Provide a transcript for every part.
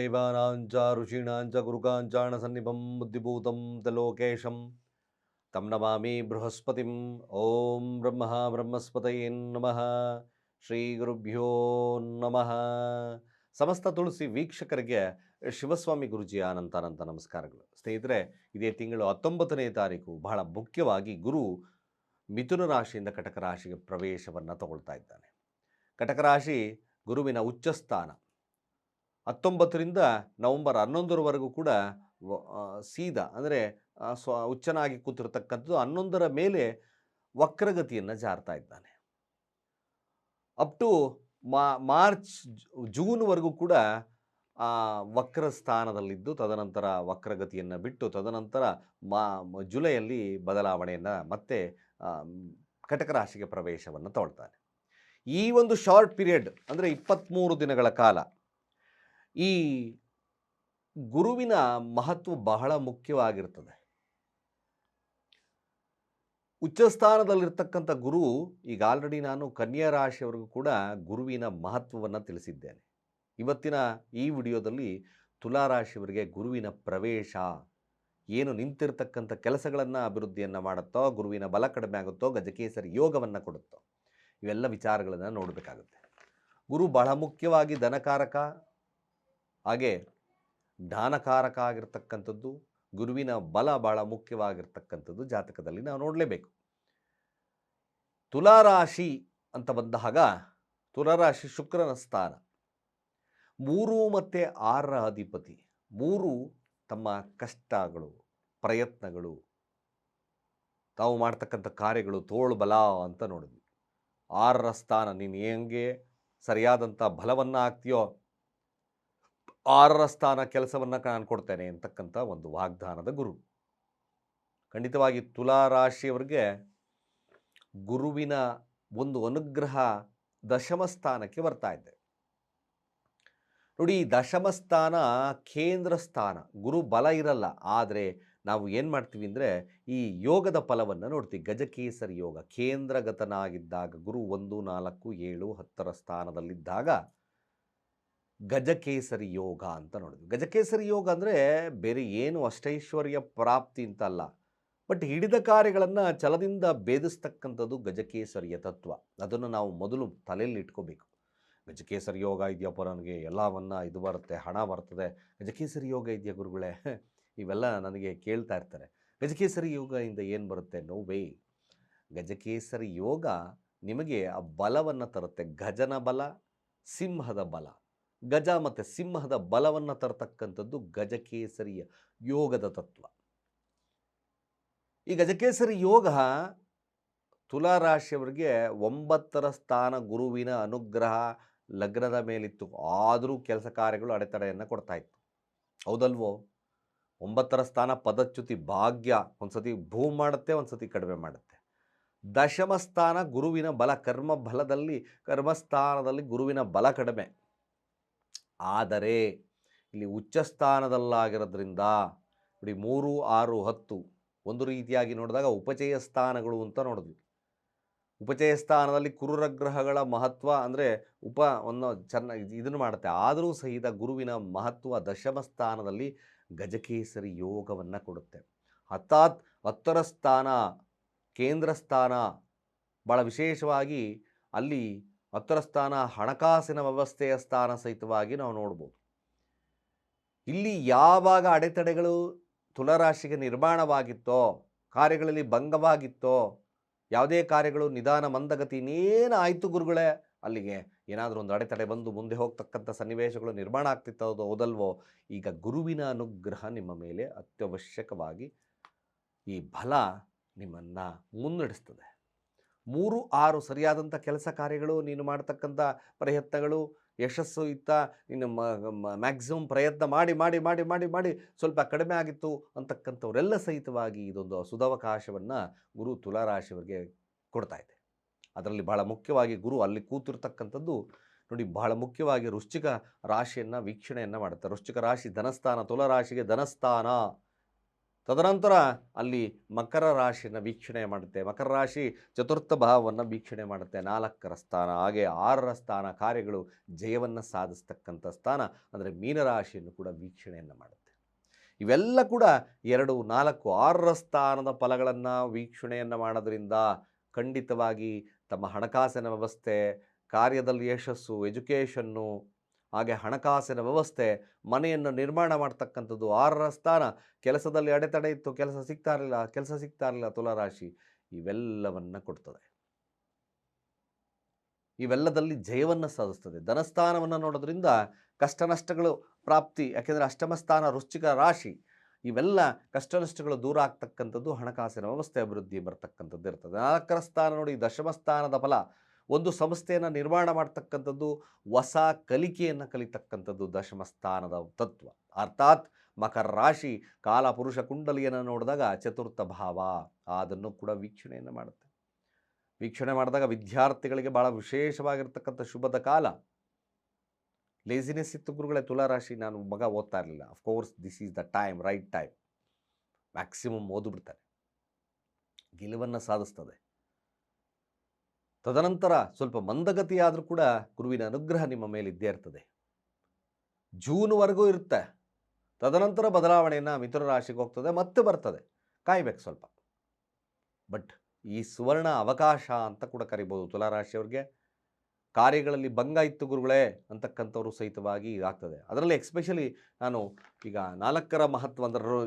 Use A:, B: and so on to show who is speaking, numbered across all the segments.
A: ದೇವಾನಾಂಚ, ಋಷೀಣಾಂಚ, ಗುರುಕಾಂಚಾಣ ಸನ್ನಿಭಂ, ಬುದ್ಧಿಭೂತಂ ತಲೋಕೇಶಂ ತಂ ನಮಾಮಿ ಬೃಹಸ್ಪತಿಂ. ಓಂ ಬ್ರಹ್ಮ ಬ್ರಹ್ಮಸ್ಪತಯೇ ನಮಃ. ಶ್ರೀ ಗುರುಭ್ಯೋ ನಮಃ. ಸಮಸ್ತ ತುಳಸಿ ವೀಕ್ಷಕರಿಗೆ ಶಿವಸ್ವಾಮಿ ಗುರುಜಿಯ ಅನಂತ ಅನಂತ ನಮಸ್ಕಾರಗಳು. ಸ್ನೇಹಿತರೆ, ಇದೇ ತಿಂಗಳು ಹತ್ತೊಂಬತ್ತನೇ ತಾರೀಕು ಬಹಳ ಮುಖ್ಯವಾಗಿ ಗುರು ಮಿಥುನ ರಾಶಿಯಿಂದ ಕಟಕ ರಾಶಿಗೆ ಪ್ರವೇಶವನ್ನು ತಗೊಳ್ತಾ ಇದ್ದಾನೆ. ಕಟಕ ರಾಶಿ ಗುರುವಿನ ಉಚ್ಚ ಸ್ಥಾನ ಹತ್ತೊಂಬತ್ತರಿಂದ ನವಂಬರ್ ಹನ್ನೊಂದರವರೆಗೂ ಕೂಡ ಸೀದ ಅಂದರೆ ಸ್ವ ಉಚ್ಚನಾಗಿ ಕೂತಿರ್ತಕ್ಕಂಥದ್ದು ಹನ್ನೊಂದರ ಮೇಲೆ ವಕ್ರಗತಿಯನ್ನು ಜಾರ್ತಾ ಇದ್ದಾನೆ. ಅಪ್ ಟು ಮಾರ್ಚ್ ಜೂನ್ವರೆಗೂ ಕೂಡ ವಕ್ರ ಸ್ಥಾನದಲ್ಲಿದ್ದು ತದನಂತರ ವಕ್ರಗತಿಯನ್ನು ಬಿಟ್ಟು ತದನಂತರ ಮಾ ಜುಲೈಯಲ್ಲಿ ಬದಲಾವಣೆಯನ್ನು ಮತ್ತೆ ಕಟಕ ರಾಶಿಗೆ ಪ್ರವೇಶವನ್ನು ತಗೊಳ್ತಾನೆ. ಈ ಒಂದು ಶಾರ್ಟ್ ಪೀರಿಯಡ್ ಅಂದರೆ ಇಪ್ಪತ್ತ್ಮೂರು ದಿನಗಳ ಕಾಲ ಈ ಗುರುವಿನ ಮಹತ್ವ ಬಹಳ ಮುಖ್ಯವಾಗಿರ್ತದೆ. ಉಚ್ಚಸ್ಥಾನದಲ್ಲಿರ್ತಕ್ಕಂಥ ಗುರು, ಈಗ ಆಲ್ರೆಡಿ ನಾನು ಕನ್ಯಾ ರಾಶಿಯವರೆಗೂ ಕೂಡ ಗುರುವಿನ ಮಹತ್ವವನ್ನು ತಿಳಿಸಿದ್ದೇನೆ. ಇವತ್ತಿನ ಈ ವಿಡಿಯೋದಲ್ಲಿ ತುಲಾ ರಾಶಿಯವರಿಗೆ ಗುರುವಿನ ಪ್ರವೇಶ, ಏನು ನಿಂತಿರ್ತಕ್ಕಂಥ ಕೆಲಸಗಳನ್ನು ಅಭಿವೃದ್ಧಿಯನ್ನು ಮಾಡುತ್ತೋ, ಗುರುವಿನ ಬಲ ಕಡಿಮೆ ಆಗುತ್ತೋ, ಗಜಕೇಸರಿ ಯೋಗವನ್ನು ಕೊಡುತ್ತೋ, ಇವೆಲ್ಲ ವಿಚಾರಗಳನ್ನು ನೋಡಬೇಕಾಗುತ್ತೆ. ಗುರು ಬಹಳ ಮುಖ್ಯವಾಗಿ ಧನಕಾರಕ ಹಾಗೆ ಜ್ಞಾನಕಾರಕ ಆಗಿರ್ತಕ್ಕಂಥದ್ದು, ಗುರುವಿನ ಬಲ ಭಾಳ ಮುಖ್ಯವಾಗಿರ್ತಕ್ಕಂಥದ್ದು ಜಾತಕದಲ್ಲಿ ನಾವು ನೋಡಲೇಬೇಕು. ತುಲಾರಾಶಿ ಅಂತ ಬಂದಾಗ ತುಲಾರಾಶಿ ಶುಕ್ರನ ಸ್ಥಾನ. ಮೂರು ಮತ್ತು ಆರರ ಅಧಿಪತಿ. ಮೂರು ತಮ್ಮ ಕಷ್ಟಗಳು, ಪ್ರಯತ್ನಗಳು, ತಾವು ಮಾಡ್ತಕ್ಕಂಥ ಕಾರ್ಯಗಳು ತೋಳು ಬಲ ಅಂತ ನೋಡಿದ್ವಿ. ಆರರ ಸ್ಥಾನ ನೀನು ಹೆಂಗೆ, ಸರಿಯಾದಂಥ ಬಲವನ್ನು ಹಾಕ್ತೀಯೋ ಆರರ ಸ್ಥಾನ ಕೆಲಸವನ್ನು ನಾನು ಕೊಡ್ತೇನೆ ಅಂತಕ್ಕಂಥ ಒಂದು ವಾಗ್ದಾನದ ಗುರು. ಖಂಡಿತವಾಗಿ ತುಲಾ ರಾಶಿಯವರಿಗೆ ಗುರುವಿನ ಒಂದು ಅನುಗ್ರಹ ದಶಮ ಸ್ಥಾನಕ್ಕೆ ಬರ್ತಾ ಇದೆ. ನೋಡಿ ದಶಮ ಸ್ಥಾನ ಕೇಂದ್ರ ಸ್ಥಾನ, ಗುರು ಬಲ ಇರಲ್ಲ, ಆದರೆ ನಾವು ಏನು ಮಾಡ್ತೀವಿ ಅಂದರೆ ಈ ಯೋಗದ ಫಲವನ್ನು ನೋಡ್ತೀವಿ. ಗಜಕೇಸರಿ ಯೋಗ, ಕೇಂದ್ರಗತನಾಗಿದ್ದಾಗ, ಗುರು ಒಂದು ನಾಲ್ಕು ಏಳು ಹತ್ತರ ಸ್ಥಾನದಲ್ಲಿದ್ದಾಗ ಗಜಕೇಸರಿ ಯೋಗ ಅಂತ ನೋಡಿದ್ವಿ. ಗಜಕೇಸರಿ ಯೋಗ ಅಂದರೆ ಬೇರೆ ಏನು ಅಷ್ಟೈಶ್ವರ್ಯ ಪ್ರಾಪ್ತಿ ಅಂತ ಅಲ್ಲ. ಬಟ್ ಹಿಡಿದ ಕಾರ್ಯಗಳನ್ನು ಛಲದಿಂದ ಭೇದಿಸ್ತಕ್ಕಂಥದ್ದು ಗಜಕೇಸರಿಯ ತತ್ವ. ಅದನ್ನು ನಾವು ಮೊದಲು ತಲೆಯಲ್ಲಿ ಇಟ್ಕೋಬೇಕು. ಗಜಕೇಸರಿ ಯೋಗ ಇದೆಯಪ್ಪ ನನಗೆ? ಎಲ್ಲವನ್ನ ಇದು ಬರುತ್ತೆ, ಹಣ ಬರ್ತದೆ. ಗಜಕೇಸರಿ ಯೋಗ ಇದೆಯಾ ಗುರುಗಳೇ? ಇವೆಲ್ಲ ನನಗೆ ಕೇಳ್ತಾ ಇರ್ತಾರೆ. ಗಜಕೇಸರಿ ಯೋಗದಿಂದ ಏನು ಬರುತ್ತೆ? No way. ಗಜಕೇಸರಿ ಯೋಗ ನಿಮಗೆ ಆ ಬಲವನ್ನು ತರುತ್ತೆ. ಗಜನ ಬಲ, ಸಿಂಹದ ಬಲ. ಗಜ ಮತ್ತು ಸಿಂಹದ ಬಲವನ್ನು ತರತಕ್ಕಂಥದ್ದು ಗಜಕೇಸರಿಯ ಯೋಗದ ತತ್ವ. ಈ ಗಜಕೇಸರಿ ಯೋಗ ತುಲಾರಾಶಿಯವರಿಗೆ ಒಂಬತ್ತರ ಸ್ಥಾನ ಗುರುವಿನ ಅನುಗ್ರಹ ಲಗ್ನದ ಮೇಲಿತ್ತು. ಆದರೂ ಕೆಲಸ ಕಾರ್ಯಗಳು ಅಡೆತಡೆಯನ್ನು ಕೊಡ್ತಾ ಇತ್ತು. ಹೌದಲ್ವೋ? ಒಂಬತ್ತರ ಸ್ಥಾನ ಪದಚ್ಯುತಿ ಭಾಗ್ಯ ಒಂದ್ಸತಿ ಭೂ ಮಾಡುತ್ತೆ, ಒಂದ್ಸತಿ ಕಡಿಮೆ ಮಾಡುತ್ತೆ. ದಶಮ ಸ್ಥಾನ ಗುರುವಿನ ಬಲ ಕರ್ಮ ಬಲದಲ್ಲಿ ಕರ್ಮಸ್ಥಾನದಲ್ಲಿ ಗುರುವಿನ ಬಲ ಕಡಿಮೆ. ಆದರೆ ಇಲ್ಲಿ ಉಚ್ಚ ಸ್ಥಾನದಲ್ಲಾಗಿರೋದ್ರಿಂದ ನೋಡಿ ಮೂರು, ಆರು, ಹತ್ತು ಒಂದು ರೀತಿಯಾಗಿ ನೋಡಿದಾಗ ಉಪಚಯ ಸ್ಥಾನಗಳು ಅಂತ ನೋಡಿದ್ವಿ. ಉಪಚಯ ಸ್ಥಾನದಲ್ಲಿ ಕುರುರಗ್ರಹಗಳ ಮಹತ್ವ ಅಂದರೆ ಉಪ ಒಂದು ಚೆನ್ನಾಗಿ ಇದನ್ನು ಮಾಡುತ್ತೆ. ಆದರೂ ಸಹಿತ ಗುರುವಿನ ಮಹತ್ವ ದಶಮ ಸ್ಥಾನದಲ್ಲಿ ಗಜಕೇಸರಿ ಯೋಗವನ್ನು ಕೊಡುತ್ತೆ. ಹತ್ತಾತ್ ಹತ್ತರ ಸ್ಥಾನ, ಕೇಂದ್ರ ಸ್ಥಾನ ಭಾಳ ವಿಶೇಷವಾಗಿ ಅಲ್ಲಿ ಹತ್ತರ ಸ್ಥಾನ ಹಣಕಾಸಿನ ವ್ಯವಸ್ಥೆಯ ಸ್ಥಾನ ಸಹಿತವಾಗಿ ನಾವು ನೋಡ್ಬೋದು. ಇಲ್ಲಿ ಯಾವಾಗ ಅಡೆತಡೆಗಳು ತುಲರಾಶಿಗೆ ನಿರ್ಮಾಣವಾಗಿತ್ತೋ, ಕಾರ್ಯಗಳಲ್ಲಿ ಭಂಗವಾಗಿತ್ತೋ, ಯಾವುದೇ ಕಾರ್ಯಗಳು ನಿಧಾನ ಮಂದಗತಿ ಇನ್ನೇನು ಆಯಿತು ಗುರುಗಳೇ, ಅಲ್ಲಿಗೆ ಏನಾದರೂ ಒಂದು ಅಡೆತಡೆ ಬಂದು ಮುಂದೆ ಹೋಗ್ತಕ್ಕಂಥ ಸನ್ನಿವೇಶಗಳು ನಿರ್ಮಾಣ ಆಗ್ತಿತ್ತೋ ಓದಲ್ವೋ ಈಗ ಗುರುವಿನ ಅನುಗ್ರಹ ನಿಮ್ಮ ಮೇಲೆ ಅತ್ಯವಶ್ಯಕವಾಗಿ ಈ ಬಲ ನಿಮ್ಮನ್ನು ಮುನ್ನಡೆಸ್ತದೆ. ಮೂರು ಆರು ಸರಿಯಾದಂಥ ಕೆಲಸ ಕಾರ್ಯಗಳು, ನೀನು ಮಾಡ್ತಕ್ಕಂಥ ಪ್ರಯತ್ನಗಳು, ಯಶಸ್ಸು ಇತ್ತ ನೀನು ಮ್ಯಾಕ್ಸಿಮಮ್ ಪ್ರಯತ್ನ ಮಾಡಿ ಮಾಡಿ ಮಾಡಿ ಮಾಡಿ ಮಾಡಿ ಸ್ವಲ್ಪ ಕಡಿಮೆ ಆಗಿತ್ತು ಅಂತಕ್ಕಂಥವರೆಲ್ಲ ಸಹಿತವಾಗಿ ಇದೊಂದು ಸುಧಾವಕಾಶವನ್ನು ಗುರು ತುಲಾರಾಶಿಯವರಿಗೆ ಕೊಡ್ತಾ ಇದೆ. ಅದರಲ್ಲಿ ಬಹಳ ಮುಖ್ಯವಾಗಿ ಗುರು ಅಲ್ಲಿ ಕೂತಿರ್ತಕ್ಕಂಥದ್ದು ನೋಡಿ ಬಹಳ ಮುಖ್ಯವಾಗಿ ವೃಶ್ಚಿಕ ರಾಶಿಯನ್ನು ವೀಕ್ಷಣೆಯನ್ನು ಮಾಡುತ್ತೆ. ವೃಶ್ಚಿಕ ರಾಶಿ ಧನಸ್ಥಾನ, ತುಲಾರಾಶಿಗೆ ಧನಸ್ಥಾನ. ತದನಂತರ ಅಲ್ಲಿ ಮಕರ ರಾಶಿನ ವೀಕ್ಷಣೆ ಮಾಡುತ್ತೆ. ಮಕರ ರಾಶಿ ಚತುರ್ಥ ಭಾವವನ್ನು ವೀಕ್ಷಣೆ ಮಾಡುತ್ತೆ. ನಾಲ್ಕರ ಸ್ಥಾನ, ಹಾಗೆ ಆರರ ಸ್ಥಾನ, ಕಾರ್ಯಗಳು ಜಯವನ್ನು ಸಾಧಿಸ್ತಕ್ಕಂಥ ಸ್ಥಾನ, ಅಂದರೆ ಮೀನರಾಶಿಯನ್ನು ಕೂಡ ವೀಕ್ಷಣೆಯನ್ನು ಮಾಡುತ್ತೆ. ಇವೆಲ್ಲ ಕೂಡ ಎರಡು, ನಾಲ್ಕು, ಆರರ ಸ್ಥಾನದ ಫಲಗಳನ್ನು ವೀಕ್ಷಣೆಯನ್ನು ಮಾಡೋದ್ರಿಂದ ಖಂಡಿತವಾಗಿ ತಮ್ಮ ಹಣಕಾಸಿನ ವ್ಯವಸ್ಥೆ, ಕಾರ್ಯದಲ್ಲಿ ಯಶಸ್ಸು, ಎಜುಕೇಷನ್ನು ಹಾಗೆ ಹಣಕಾಸಿನ ವ್ಯವಸ್ಥೆ, ಮನೆಯನ್ನು ನಿರ್ಮಾಣ ಮಾಡ್ತಕ್ಕಂಥದ್ದು ಆರರ ಸ್ಥಾನ. ಕೆಲಸದಲ್ಲಿ ಅಡೆತಡೆ ಇತ್ತು, ಕೆಲಸ ಸಿಗ್ತಾ ಇರಲಿಲ್ಲ, ಕೆಲಸ ಸಿಗ್ತಾ ಇರಲಿಲ್ಲ ತುಲಾರಾಶಿ. ಇವೆಲ್ಲವನ್ನು ಕೊಡ್ತದೆ. ಇವೆಲ್ಲದಲ್ಲಿ ಜಯವನ್ನು ಸಾಧಿಸ್ತದೆ. ಧನಸ್ಥಾನವನ್ನು ನೋಡೋದ್ರಿಂದ ಕಷ್ಟ ನಷ್ಟಗಳು ಪ್ರಾಪ್ತಿ, ಯಾಕೆಂದರೆ ಅಷ್ಟಮ ಸ್ಥಾನ ರುಚಿಕ ರಾಶಿ. ಇವೆಲ್ಲ ಕಷ್ಟ ನಷ್ಟಗಳು ದೂರ ಆಗ್ತಕ್ಕಂಥದ್ದು ಹಣಕಾಸಿನ ವ್ಯವಸ್ಥೆ ಅಭಿವೃದ್ಧಿ ಬರ್ತಕ್ಕಂಥದ್ದು ಇರ್ತದೆ. ನಾಲ್ಕರ ಸ್ಥಾನ ನೋಡಿ, ದಶಮ ಸ್ಥಾನದ ಫಲ. ಒಂದು ಸಂಸ್ಥೆಯನ್ನು ನಿರ್ಮಾಣ ಮಾಡ್ತಕ್ಕಂಥದ್ದು, ಹೊಸ ಕಲಿಕೆಯನ್ನು ಕಲಿತಕ್ಕಂಥದ್ದು ದಶಮ ಸ್ಥಾನದ ತತ್ವ. ಅರ್ಥಾತ್ ಮಕರ ರಾಶಿ ಕಾಲ ಪುರುಷ ಕುಂಡಲಿಯನ್ನು ನೋಡಿದಾಗ ಚತುರ್ಥ ಭಾವ. ಅದನ್ನು ಕೂಡ ವೀಕ್ಷಣೆಯನ್ನು ಮಾಡುತ್ತೆ. ವೀಕ್ಷಣೆ ಮಾಡಿದಾಗ ವಿದ್ಯಾರ್ಥಿಗಳಿಗೆ ಭಾಳ ವಿಶೇಷವಾಗಿರ್ತಕ್ಕಂಥ ಶುಭದ ಕಾಲ. ಲೇಸಿನೆಸ್ ಇತ್ತು ಗುರುಗಳೇ ತುಲಾರಾಶಿ ನಾನು ಮಗ ಓದ್ತಾ ಇರಲಿಲ್ಲ. Of course this is the time right time maximum ಓದ್ಬಿಡ್ತಾರೆ ಗೆಲುವನ್ನು ಸಾಧಿಸ್ತದೆ. ತದನಂತರ ಸ್ವಲ್ಪ ಮಂದಗತಿಯಾದರೂ ಕೂಡ ಗುರುವಿನ ಅನುಗ್ರಹ ನಿಮ್ಮ ಮೇಲೆ ಇದ್ದೇ ಇರ್ತದೆ. ಜೂನ್ವರೆಗೂ ಇರುತ್ತೆ. ತದನಂತರ ಬದಲಾವಣೆಯನ್ನು ಮಿಥುನ ರಾಶಿಗೆ ಹೋಗ್ತದೆ, ಮತ್ತೆ ಬರ್ತದೆ. ಕಾಯಬೇಕು ಸ್ವಲ್ಪ. ಬಟ್ ಈ ಸುವರ್ಣ ಅವಕಾಶ ಅಂತ ಕೂಡ ಕರಿಬೋದು ತುಲಾರಾಶಿಯವ್ರಿಗೆ ಕಾರ್ಯಗಳಲ್ಲಿ ಭಂಗ ಇತ್ತು ಗುರುಗಳೇ ಅಂತಕ್ಕಂಥವ್ರು ಸಹಿತವಾಗಿ ಇದಾಗ್ತದೆ ಅದರಲ್ಲಿ ಎಕ್ಸ್ಪೆಷಲಿ ನಾನು ಈಗ ನಾಲ್ಕರ ಮಹತ್ವ ಅಂದರೆ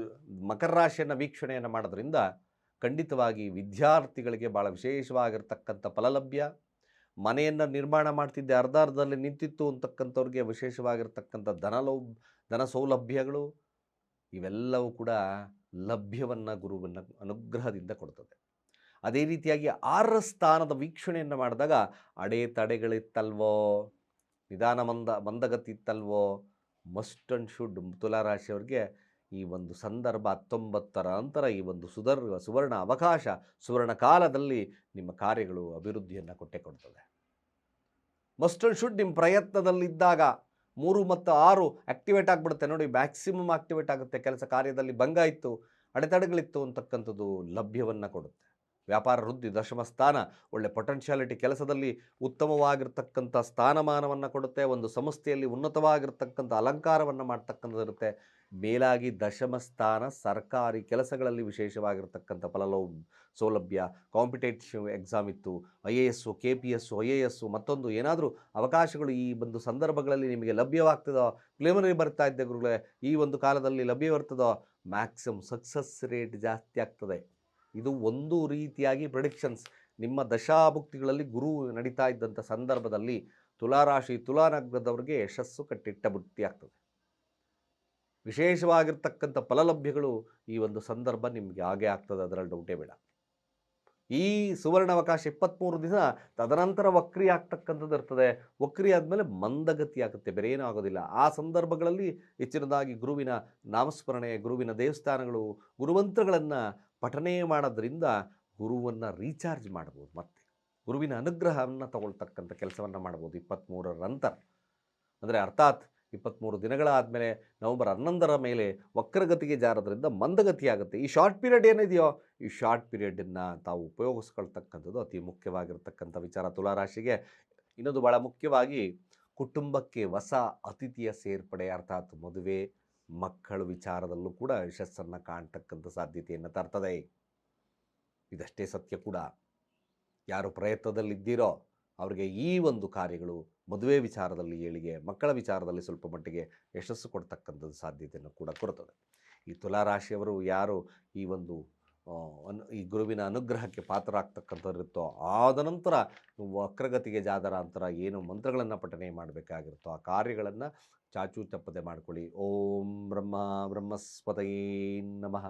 A: ಮಕರ ರಾಶಿಯನ್ನು ವೀಕ್ಷಣೆಯನ್ನು ಮಾಡೋದ್ರಿಂದ ಖಂಡಿತವಾಗಿ ವಿದ್ಯಾರ್ಥಿಗಳಿಗೆ ಭಾಳ ವಿಶೇಷವಾಗಿರ್ತಕ್ಕಂಥ ಫಲಲಭ್ಯ. ಮನೆಯನ್ನು ನಿರ್ಮಾಣ ಮಾಡ್ತಿದ್ದೆ ಅರ್ಧ ಅರ್ಧದಲ್ಲಿ ನಿಂತಿತ್ತು ಅಂತಕ್ಕಂಥವ್ರಿಗೆ ವಿಶೇಷವಾಗಿರ್ತಕ್ಕಂಥ ಧನಲೌ ಧನ ಸೌಲಭ್ಯಗಳು ಇವೆಲ್ಲವೂ ಕೂಡ ಲಭ್ಯವನ್ನು ಗುರುವನ್ನು ಅನುಗ್ರಹದಿಂದ ಕೊಡ್ತದೆ. ಅದೇ ರೀತಿಯಾಗಿ ಆರ ಸ್ಥಾನದ ವೀಕ್ಷಣೆಯನ್ನು ಮಾಡಿದಾಗ ಅಡೆತಡೆಗಳಿತ್ತಲ್ವೋ, ನಿಧಾನ ಮಂದ ಮಂದಗತಿ ಇತ್ತಲ್ವೋ ಮಸ್ಟ್ ಅಂಡ್ ಶುಡ್ ತುಲಾರಾಶಿಯವ್ರಿಗೆ ಈ ಒಂದು ಸಂದರ್ಭ ಹತ್ತೊಂಬತ್ತರ ನಂತರ ಈ ಒಂದು ಸುಧರ್ ಸುವರ್ಣ ಅವಕಾಶ ಸುವರ್ಣ ಕಾಲದಲ್ಲಿ ನಿಮ್ಮ ಕಾರ್ಯಗಳು ಅಭಿವೃದ್ಧಿಯನ್ನು ಕೊಟ್ಟೆ ಕೊಡ್ತದೆ ಮಸ್ಟ್ ಅಂಡ್ ಶುಡ್ ನಿಮ್ಮ ಪ್ರಯತ್ನದಲ್ಲಿದ್ದಾಗ ಮೂರು ಮತ್ತು ಆರು ಆಕ್ಟಿವೇಟ್ ಆಗಿಬಿಡುತ್ತೆ ನೋಡಿ ಮ್ಯಾಕ್ಸಿಮಮ್ ಆಕ್ಟಿವೇಟ್ ಆಗುತ್ತೆ. ಕೆಲಸ ಕಾರ್ಯದಲ್ಲಿ ಭಂಗ ಇತ್ತು, ಅಡೆತಡೆಗಳಿತ್ತು ಅಂತಕ್ಕಂಥದ್ದು ಲಭ್ಯವನ್ನು ಕೊಡುತ್ತೆ. ವ್ಯಾಪಾರ ವೃದ್ಧಿ, ದಶಮ ಸ್ಥಾನ, ಒಳ್ಳೆ ಪೊಟೆನ್ಷಿಯಾಲಿಟಿ ಕೆಲಸದಲ್ಲಿ ಉತ್ತಮವಾಗಿರ್ತಕ್ಕಂಥ ಸ್ಥಾನಮಾನವನ್ನು ಕೊಡುತ್ತೆ, ಒಂದು ಸಂಸ್ಥೆಯಲ್ಲಿ ಉನ್ನತವಾಗಿರ್ತಕ್ಕಂಥ ಅಲಂಕಾರವನ್ನು ಮಾಡ್ತಕ್ಕಂಥದ್ದಿರುತ್ತೆ ಮೇಲಾಗಿ ದಶಮ ಸ್ಥಾನ, ಸರ್ಕಾರಿ ಕೆಲಸಗಳಲ್ಲಿ ವಿಶೇಷವಾಗಿರ್ತಕ್ಕಂಥ ಫಲಲೋ ಸೌಲಭ್ಯ ಕಾಂಪಿಟೇಟಿವ್ ಎಕ್ಸಾಮ್ ಇತ್ತು I A S K P S I A S ಮತ್ತೊಂದು ಏನಾದರೂ ಅವಕಾಶಗಳು ಈ ಒಂದು ಸಂದರ್ಭಗಳಲ್ಲಿ ನಿಮಗೆ ಲಭ್ಯವಾಗ್ತದೋ ಪ್ಲೇಮರಿ ಬರ್ತಾ ಇದ್ದೆ ಗುರುಗಳೇ, ಈ ಒಂದು ಕಾಲದಲ್ಲಿ ಲಭ್ಯವಿರ್ತದೋ ಮ್ಯಾಕ್ಸಿಮಮ್ ಸಕ್ಸಸ್ ರೇಟ್ ಜಾಸ್ತಿ ಆಗ್ತದೆ. ಇದು ಒಂದು ರೀತಿಯಾಗಿ ಪ್ರಿಡಿಕ್ಷನ್ಸ್ ನಿಮ್ಮ ದಶಾಭುಕ್ತಿಗಳಲ್ಲಿ ಗುರು ನಡೀತಾ ಇದ್ದಂಥ ಸಂದರ್ಭದಲ್ಲಿ ತುಲಾರಾಶಿ ತುಲಾನಗ್ನದವ್ರಿಗೆ ಯಶಸ್ಸು ಕಟ್ಟಿಟ್ಟ ಬುತ್ತಿ ಆಗ್ತದೆ. ವಿಶೇಷವಾಗಿರ್ತಕ್ಕಂಥ ಫಲಲಭ್ಯಗಳು ಈ ಒಂದು ಸಂದರ್ಭ ನಿಮಗೆ ಹಾಗೆ ಆಗ್ತದೆ, ಅದರಲ್ಲಿ ಡೌಟೇ ಬೇಡ. ಈ ಸುವರ್ಣಾವಕಾಶ ಇಪ್ಪತ್ತ್ಮೂರು ದಿನ ತದನಂತರ ವಕ್ರಿ ಆಗ್ತಕ್ಕಂಥದ್ದು ಇರ್ತದೆ. ವಕ್ರಿ ಆದಮೇಲೆ ಮಂದಗತಿ ಆಗುತ್ತೆ, ಬೇರೆ ಏನೂ ಆಗೋದಿಲ್ಲ. ಆ ಸಂದರ್ಭಗಳಲ್ಲಿ ಹೆಚ್ಚಿನದಾಗಿ ಗುರುವಿನ ನಾಮಸ್ಮರಣೆ, ಗುರುವಿನ ದೇವಸ್ಥಾನಗಳು, ಗುರುಮಂತ್ರಗಳನ್ನು ಪಠನೆ ಮಾಡೋದ್ರಿಂದ ಗುರುವನ್ನು ರೀಚಾರ್ಜ್ ಮಾಡ್ಬೋದು ಮತ್ತೆ. ಗುರುವಿನ ಅನುಗ್ರಹವನ್ನು ತಗೊಳ್ತಕ್ಕಂಥ ಕೆಲಸವನ್ನು ಮಾಡ್ಬೋದು ಇಪ್ಪತ್ತ್ಮೂರರ ನಂತರ ಅಂದರೆ ಅರ್ಥಾತ್ ಇಪ್ಪತ್ತ್ಮೂರು ದಿನಗಳಾದಮೇಲೆ ನವಂಬರ್ ಹನ್ನೊಂದರ ಮೇಲೆ ವಕ್ರಗತಿಗೆ ಜಾರೋದ್ರಿಂದ ಮಂದಗತಿಯಾಗುತ್ತೆ. ಈ ಶಾರ್ಟ್ ಪೀರಿಯಡ್ ಏನಿದೆಯೋ, ಈ ಶಾರ್ಟ್ ಪೀರಿಯಡನ್ನು ತಾವು ಉಪಯೋಗಿಸ್ಕೊಳ್ತಕ್ಕಂಥದ್ದು ಅತಿ ಮುಖ್ಯವಾಗಿರ್ತಕ್ಕಂಥ ವಿಚಾರ. ತುಲಾರಾಶಿಗೆ ಇನ್ನೊಂದು ಭಾಳ ಮುಖ್ಯವಾಗಿ ಕುಟುಂಬಕ್ಕೆ ಹೊಸ ಅತಿಥಿಯ ಸೇರ್ಪಡೆ, ಅರ್ಥಾತ್ ಮದುವೆ ಮಕ್ಕಳ ವಿಚಾರದಲ್ಲೂ ಕೂಡ ಯಶಸ್ಸನ್ನು ಕಾಣ್ತಕ್ಕಂಥ ಸಾಧ್ಯತೆಯನ್ನು ತರ್ತದೆ. ಇದಷ್ಟೇ ಸತ್ಯ ಕೂಡ. ಯಾರು ಪ್ರಯತ್ನದಲ್ಲಿದ್ದೀರೋ ಅವರಿಗೆ ಈ ಒಂದು ಕಾರ್ಯಗಳು ಮದುವೆ ವಿಚಾರದಲ್ಲಿ ಏಳಿಗೆ, ಮಕ್ಕಳ ವಿಚಾರದಲ್ಲಿ ಸ್ವಲ್ಪ ಮಟ್ಟಿಗೆ ಯಶಸ್ಸು ಕೊಡ್ತಕ್ಕಂಥದ್ದು ಸಾಧ್ಯತೆಯನ್ನು ಕೂಡ ಕೊಡ್ತದೆ. ಈ ತುಲಾರಾಶಿಯವರು ಯಾರು ಈ ಒಂದು ಈ ಗುರುವಿನ ಅನುಗ್ರಹಕ್ಕೆ ಪಾತ್ರರಾಗ್ತಕ್ಕಂಥದ್ದಿರುತ್ತೋ ಆದ ನಂತರ ವಕ್ರಗತಿಗೆ ಜಾದರ ನಂತರ ಏನು ಮಂತ್ರಗಳನ್ನು ಪಠನೆ ಮಾಡಬೇಕಾಗಿರುತ್ತೋ, ಆ ಕಾರ್ಯಗಳನ್ನು ಚಾಚು ತಪ್ಪದೆ ಮಾಡಿಕೊಳ್ಳಿ. ಓಂ ಬ್ರಹ್ಮ ಬ್ರಹ್ಮಸ್ಪತಯೇ ನಮಃ.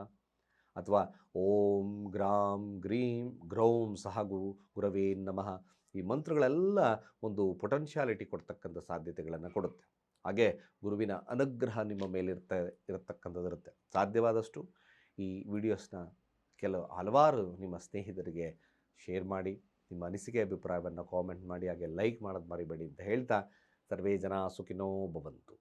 A: ಅಥವಾ ಓಂ ಗ್ರಾಂ ಗ್ರೀಂ ಗ್ರೌಂ ಸಹ ಗುರು ಗುರವೇ ನಮಃ. ಈ ಮಂತ್ರಗಳೆಲ್ಲ ಒಂದು ಪೊಟೆನ್ಷಿಯಾಲಿಟಿ ಕೊಡ್ತಕ್ಕಂಥ ಸಾಧ್ಯತೆಗಳನ್ನು ಕೊಡುತ್ತೆ. ಹಾಗೆ ಗುರುವಿನ ಅನುಗ್ರಹ ನಿಮ್ಮ ಮೇಲೆ ಇರತಕ್ಕಂಥದ್ದಿರುತ್ತೆ. ಸಾಧ್ಯವಾದಷ್ಟು ಈ ವಿಡಿಯೋಸ್ನ ಕೆಲವು ಹಲವಾರು ನಿಮ್ಮ ಸ್ನೇಹಿತರಿಗೆ ಶೇರ್ ಮಾಡಿ, ನಿಮ್ಮ ಅನಿಸಿಕೆ ಅಭಿಪ್ರಾಯವನ್ನು ಕಾಮೆಂಟ್ ಮಾಡಿ, ಹಾಗೆ ಲೈಕ್ ಮಾಡೋದು ಮರಿಬೇಡಿ ಅಂತ ಹೇಳ್ತಾ ಸರ್ವೇ ಜನ ಸುಖಿನೋ ಭವಂತು